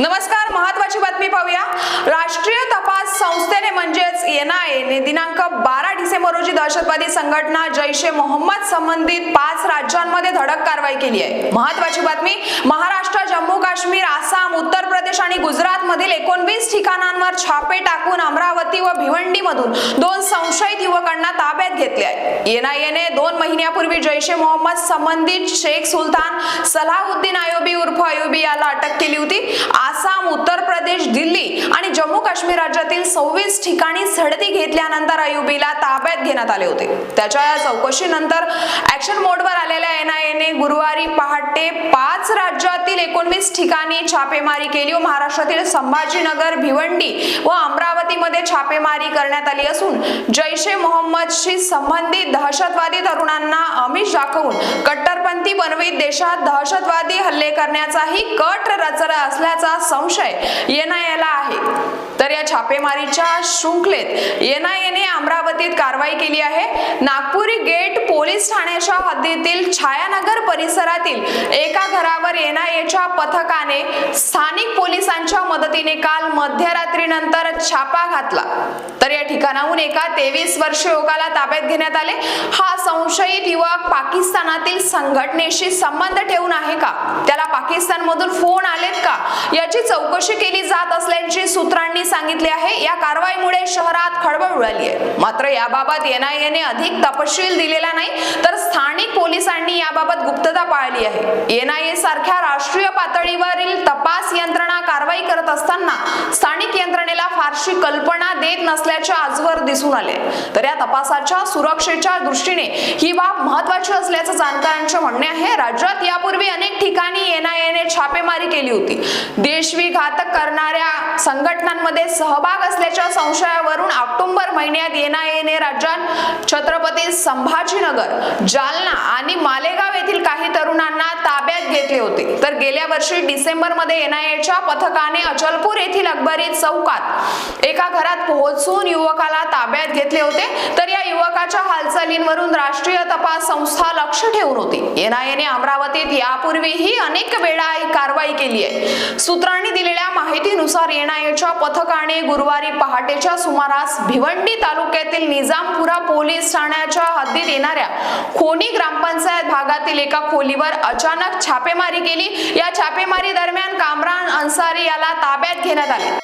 नमस्कार महत्वाची बातमी पाहूया. राष्ट्रीय तपास संस्थेने म्हणजेच एनआयए दिनांक बारा डिसेंबर रोजी दहशतवादी संघटना जैश ए मोहम्मद संबंधित पाच राज्यांमध्ये धडक कारवाई केली आहे. महत्वाची बातमी महाराष्ट्र जम्मू काश्मीर आसाम उत्तर प्रदेश आणि गुजरात मधील एकोणवीस ठिकाणांवर छापे टाकून अमरावती व भिवंडी मधून दोन संशयित युवकांना ताब्यात घेतले आहे. एनआयएने दोन महिन्यापूर्वी जैश ए मोहम्मद संबंधित शेख सुलतान सलाहुद्दीन आयोबी उर्फ अयुबी याला अटक केली होती. आसाम उत्तर प्रदेश दिल्ली आणि जम्मू काश्मीर राज्यातील सव्वीस ठिकाणी झडती घेतल्यानंतर अयुबीला ताब्यात घेण्यात आले होते. त्याच्या या चौकशीनंतर ऍक्शन मोडवर आलेल्या एनआयएने गुरुवारी पहाटे पाच राज्यातील एकोणवीस ठिकाणी छापेमारी केली. व महाराष्ट्रातील संभाजीनगर भिवंडी व अमरावतीमध्ये छापेमारी करण्यात आली असून जैश ए मोहम्मदशी संबंधित दहशतवादी तरुणांना आमिष दाखवून कट्टरपंथी बनवीत देशात दहशतवादी हल्ले करण्याचाही कट रचला असल्याचा संशय एनआयएला आहे. तर या छापेमारीच्या शृंखलेत एनआयएने अमरावतीत कारवाई केली आहे. नागपुरी गेट पोलीस ठाण्याच्या हद्दीतील छायानगर परिसरातील एका घरावर एनआयएच्या पथकाने स्थानिक पोलिसांच्या मदतीने काल मध्यरात्रीनंतर छापा घातला. तर या ठिकाणाहून एका तेवीस वर्ष युवकाला ताब्यात घेण्यात आले. हा संशयित युवक पाकिस्तानातील संघटनेशी संबंध ठेवून आहे का? त्याला पाकिस्तान मधून फोन आलेत का? याची चौकशी केली जात असल्याची सूत्रांनी सांगितले आहे. या कारवाईमुळे शहरात खळबळ उडाली आहे. मात्र याबाबत एनआयएने अधिक तपशील दिलेला नाही तर स्थानिक पोलिसांनी याबाबत गुप्तता पाळली आहे. एनआयए सारख्या राष्ट्रीय पातळीवरील तपास यंत्र कारवाई करत असताना स्थानिक यंत्रणेला फारशी कल्पना देत नसल्याचे आजवर दिसून आले. तर या तपासाच्या सुरक्षेच्या दृष्टीने ही बाब महत्वाची असल्याचं जाणकारांचे म्हणणे आहे. राज्यात यापूर्वी अनेक ठिकाणी एनआयएने छापेमारी केली होती. देशविघातक करणाऱ्या संघटनांमध्ये सहभाग असल्याच्या संशयावरून ऑक्टोबर महिन्यात एनआयएने राज्यात छत्रपती संभाजीनगर जालना आणि मालेगाव येथील काही तरुणांना ताब्यात घेतले होते. तर गेल्या वर्षी डिसेंबरमध्ये एनआयएच्या पथकाने अचलपूर येथील अकबरी चौकात एका घरात पोहोचून युवकाला ताब्यात घेतले होते. तर या युवकाच्या हालचालींवरून राष्ट्रीय तपास संस्था लक्ष ठेवून होती. एनआयएने अमरावतीत यापूर्वीही अनेक वेळा ही कारवाई केली आहे. सूत्रांनी दिलेल्या माहितीनुसार एनआयएच्या पथकाने गुरुवारी पहाटेच्या सुमारास भिवंडी तालुक्यातील निजामपुरा पोलीस ठाण्याच्या हद्दीत येणाऱ्या खोनी ग्रामपंचायत भागातील एका खोलीवर अचानक छापेमारी केली. या छापेमारी दरम्यान कामरान अन्सारी याला ताब्यात घेण्यात आले.